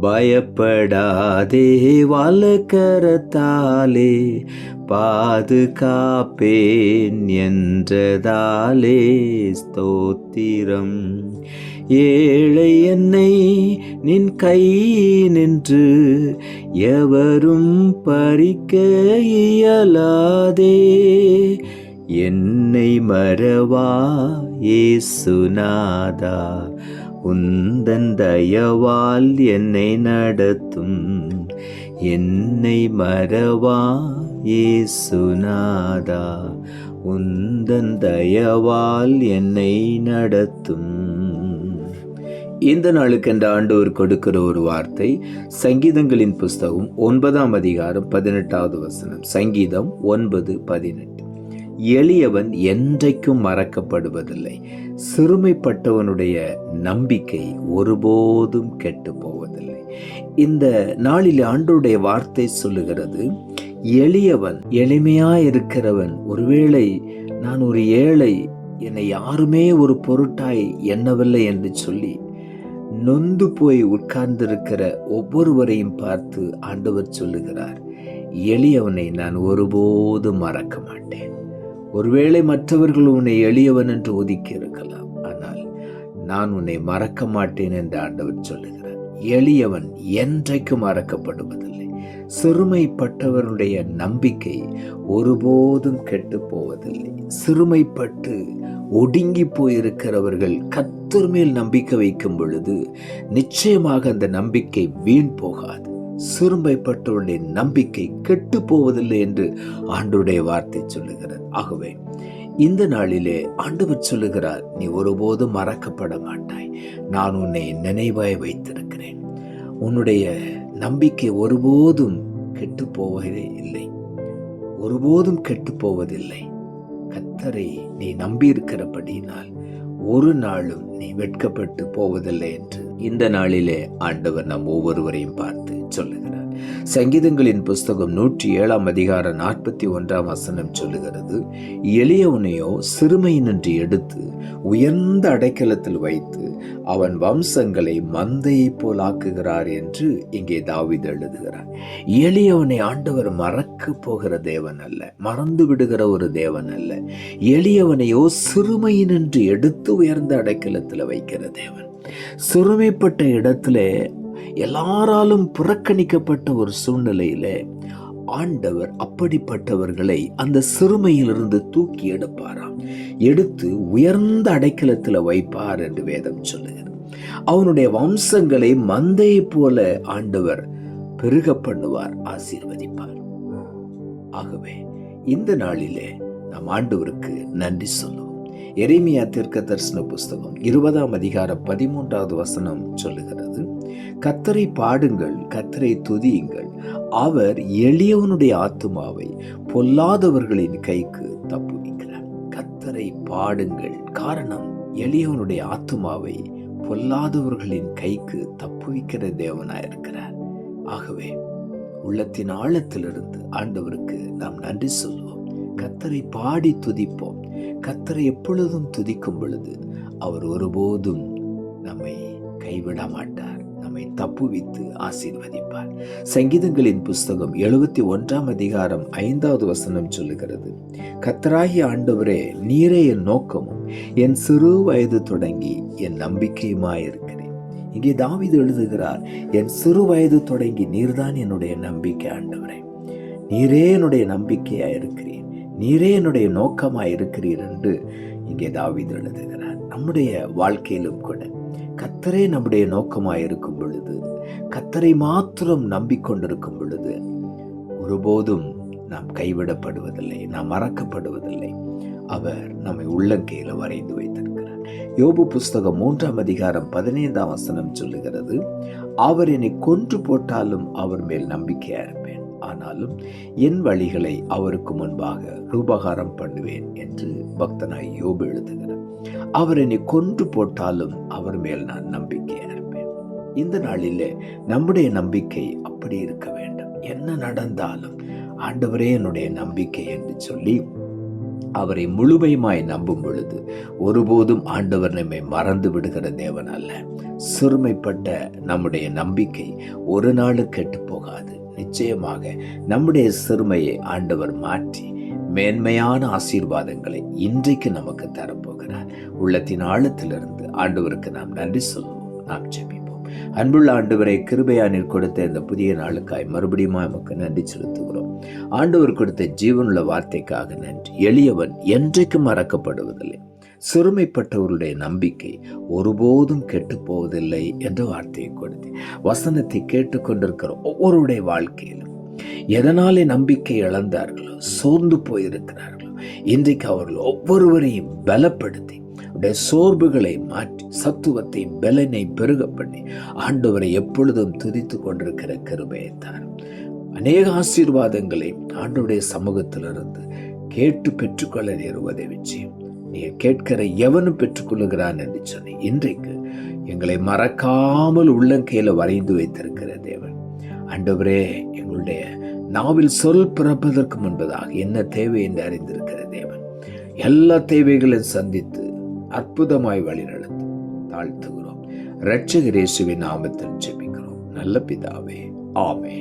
பயப்படாதே வலக்கரத்தாலே பாதுகாப்பேன் என்றதாலே ஸ்தோத்திரம். ஏழை என்னை நின் கை நின்று எவரும் பறிக்க இயலாதே. என்னை மறவா ஏசுநாதா உந்தன் தயவால் என்னை நடத்தும். என்னை மறவா ஏசுநாதா உந்தன் தயவால் என்னை நடத்தும். இந்த நாளுக்கு என்ற ஆண்டவர் கொடுக்கிற ஒரு வார்த்தை சங்கீதங்களின் புஸ்தகம் ஒன்பதாம் அதிகாரம் பதினெட்டாவது வசனம். சங்கீதம் ஒன்பது பதினெட்டு. எளியவன் என்றைக்கும் மறக்கப்படுவதில்லை. சிறுமைப்பட்டவனுடைய நம்பிக்கை ஒருபோதும் கெட்டு போவதில்லை இந்த நாளில் ஆண்டோடைய வார்த்தை சொல்லுகிறது எளியவன் எளிமையா இருக்கிறவன் ஒருவேளை நான் ஒரு ஏழை என்னை யாருமே ஒரு பொருட்டாய் எண்ணவில்லை என்று சொல்லி நொந்து போய் உட்கார்ந்திருக்கிற ஒவ்வொருவரையும் பார்த்து ஆண்டவர் சொல்லுகிறார் எளியவனை நான் ஒருபோதும் மறக்க மாட்டேன். ஒருவேளை மற்றவர்கள் உன்னை எளியவன் என்று ஒதுக்கி இருக்கலாம் ஆனால் நான் உன்னை மறக்க மாட்டேன் என்று ஆண்டவர் சொல்லுகிறார். எளியவன் என்றைக்கும் மறக்கப்படுவதில்லை. சிறுமைப்பட்டவருடைய நம்பிக்கை ஒருபோதும் கெட்டு போவதில்லை. சிறுமைப்பட்டு ஒடுங்கி போயிருக்கிறவர்கள் கத்தர் மேல் நம்பிக்கை வைக்கும் பொழுது நிச்சயமாக அந்த நம்பிக்கை வீண் போகாது. சிறுமைப்பட்டவருடைய நம்பிக்கை கெட்டு போவதில்லை என்று ஆண்டுடைய வார்த்தை சொல்லுகிறது. ஆகவே இந்த நாளிலே ஆண்டவர் சொல்லுகிறார் நீ ஒருபோதும் மறக்கப்பட மாட்டாய். நான் உன்னை நினைவாய் வைத்திருக்கிறேன். உன்னுடைய நம்பிக்கை ஒருபோதும் கெட்டு போவதே இல்லை. ஒருபோதும் கெட்டு போவதில்லை. கத்தரை நீ நம்பியிருக்கிறபடியினால் ஒரு நாளும் நீ வெட்கப்பட்டு போவதில்லை என்று இந்த நாளிலே ஆண்டவர் நம் ஒவ்வொருவரையும் பார்த்து சொல்லுகிறார். சங்கீதங்களின் புஸ்தகம் நூற்றி ஏழாம் அதிகார நாற்பத்தி ஒன்றாம் வசனம் சொல்லுகிறது எளியவனையோ சிறுமையினின்று எடுத்து உயர்ந்த அடைக்கலத்தில் வைத்து அவன் வம்சங்களை மந்தையை போல் ஆக்குகிறார் என்று இங்கே தாவிது எழுதுகிறார். எளியவனை ஆண்டவர் மறக்க போகிற தேவன் அல்ல மறந்து விடுகிற ஒரு தேவன் அல்ல. எளியவனையோ சிறுமையினின்று எடுத்து உயர்ந்த அடைக்கலத்தில் வைக்கிற தேவன். சிறுமைப்பட்ட இடத்துல எல்லாராலும் புறக்கணிக்கப்பட்ட ஒரு சூழ்நிலையில ஆண்டவர் அப்படிப்பட்டவர்களை அந்த சிறுமையிலிருந்து தூக்கி எடுப்பாராம். எடுத்து உயர்ந்த அடைக்கலத்தில் வைப்பார் என்று வேதம் சொல்லுகிறது. அவனுடைய வம்சங்களை மந்தையை போல ஆண்டவர் பெருக பண்ணுவார் ஆசீர்வதிப்பார். ஆகவே இந்த நாளிலே நாம் ஆண்டவருக்கு நன்றி சொல்லுவோம். எரேமியா தீர்க்க தரிசன புஸ்தகம் இருபதாம் அதிகாரம் பதிமூன்றாவது வசனம் சொல்லுகிறது. கத்தரை பாடுங்கள் கத்தரை துதியுங்கள். அவர் எளியவனுடைய ஆத்துமாவை பொல்லாதவர்களின் கைக்கு தப்புவிக்கிறார். கத்தரை பாடுங்கள் காரணம் எளியவனுடைய ஆத்துமாவை பொல்லாதவர்களின் கைக்கு தப்புவிக்கிற தேவனாயிருக்கிறார் ஆகவே உள்ளத்தின் ஆழத்திலிருந்து ஆண்டவருக்கு நாம் நன்றி சொல்வோம். கத்தரை பாடி துதிப்போம். கத்தரை எப்பொழுதும் துதிக்கும் பொழுது அவர் ஒருபோதும் நம்மை கைவிட மாட்டார் நம்மை தப்புவித்து ஆசீர்வதிப்பார். சங்கீதங்களின் புஸ்தகம் எழுபத்தி ஒன்றாம் அதிகாரம் ஐந்தாவது வசனம் சொல்லுகிறது கத்தராகி ஆண்டவரே நீரே என் நோக்கமும் என் சிறு வயது தொடங்கி என் நம்பிக்கையுமாயிருக்கிறேன். இங்கே தாவிது எழுதுகிறார் என் சிறு வயது தொடங்கி நீர்தான் என்னுடைய நம்பிக்கை ஆண்டவரே. நீரே என்னுடைய நம்பிக்கையாக இருக்கிறேன் நீரே என்னுடைய நோக்கமாக இருக்கிறீர் என்று இங்கே தாவிது எழுதுகிறார். நம்முடைய வாழ்க்கையிலும் கூட கத்தரே நம்முடைய நோக்கமாக இருக்கும் பொழுது கத்தரை மாத்திரம் நம்பிக்கொண்டிருக்கும் பொழுது ஒருபோதும் நாம் கைவிடப்படுவதில்லை நாம் மறக்கப்படுவதில்லை. அவர் நம்மை உள்ளங்கையில் வரைந்து வைத்திருக்கிறார். யோபு புஸ்தகம் மூன்றாம் அதிகாரம் பதினைந்தாம் வசனம் சொல்லுகிறது அவர் என்னை கொன்று போட்டாலும் அவர் மேல் நம்பிக்கையாக இருக்கும் ஆனாலும் என் வழிகளை அவருக்கு முன்பாக ரூபகாரம் பண்ணுவேன் என்று பக்தனாய் யோபு எழுதுகிறார். அவர் என்னை கொன்று போட்டாலும் அவர் மேல் நான் நம்பிக்கை இருப்பேன் இந்த நாளிலே நம்முடைய நம்பிக்கை அப்படி இருக்க வேண்டும். என்ன நடந்தாலும் ஆண்டவரே என்னுடைய நம்பிக்கை என்று சொல்லி அவரை முழுமையுமாய் நம்பும் பொழுது ஒருபோதும் ஆண்டவர் நம்மை மறந்து விடுகிற தேவன் அல்ல. சிறுமைப்பட்ட நம்முடைய நம்பிக்கை ஒரு நாளும் கெட்டு போகாது. நிச்சயமாக நம்முடைய சிறுமையை ஆண்டவர் மாற்றி மேன்மையான ஆசீர்வாதங்களை இன்றைக்கு நமக்கு தரப்போகிறார். உள்ளத்தின் ஆழத்திலிருந்து ஆண்டவருக்கு நாம் நன்றி சொல்லுவோம் நாம் ஜெபிப்போம். அன்புள்ள ஆண்டவரை கிருபையானில் கொடுத்த இந்த புதிய நாளுக்காய் மறுபடியும் நமக்கு நன்றி செலுத்துகிறோம். ஆண்டவர் கொடுத்த ஜீவனுள்ள வார்த்தைக்காக நன்றி. எளியவன் என்றைக்கும் மறக்கப்படுவதில்லை. சிறுமைப்பட்டவருடைய நம்பிக்கை ஒருபோதும் கெட்டுப்போவதில்லை என்ற வார்த்தையை கொடுத்து வசனத்தை கேட்டுக்கொண்டிருக்கிற ஒவ்வொருடைய வாழ்க்கையிலும் எதனாலே நம்பிக்கை இழந்தார்களோ சோர்ந்து போயிருக்கிறார்களோ இன்றைக்கு அவர்கள் ஒவ்வொருவரையும் பலப்படுத்தி அவருடைய சோர்வுகளை மாற்றி சத்துவத்தை பலனை பெருக பண்ணி ஆண்டவரை எப்பொழுதும் துதித்து கொண்டிருக்கிற கிருபையை அநேக ஆசீர்வாதங்களை ஆண்டவருடைய சமூகத்திலிருந்து கேட்டு பெற்றுக்கொள்ள நேருவதை விஷயம் நீ கேட்கிற எவனும் பெற்றுக்கொள்ளுகிறான் என்று சொன்னி இன்றைக்கு எங்களை மறக்காமல் உள்ளங்கையில் வரைந்து வைத்திருக்கிற தேவன். அண்டவரே எங்களுடைய நாவில் சொல் பிறப்பதற்கு முன்பதாக என்ன தேவை என்று அறிந்திருக்கிற தேவன். எல்லா தேவைகளையும் சந்தித்து அற்புதமாய் வழிநடத்தும் தாழ்த்துகிறோம். இரட்சகரேசுவின் நாமத்தில் ஜெபிக்கிறோம். நல்ல பிதாவே ஆமே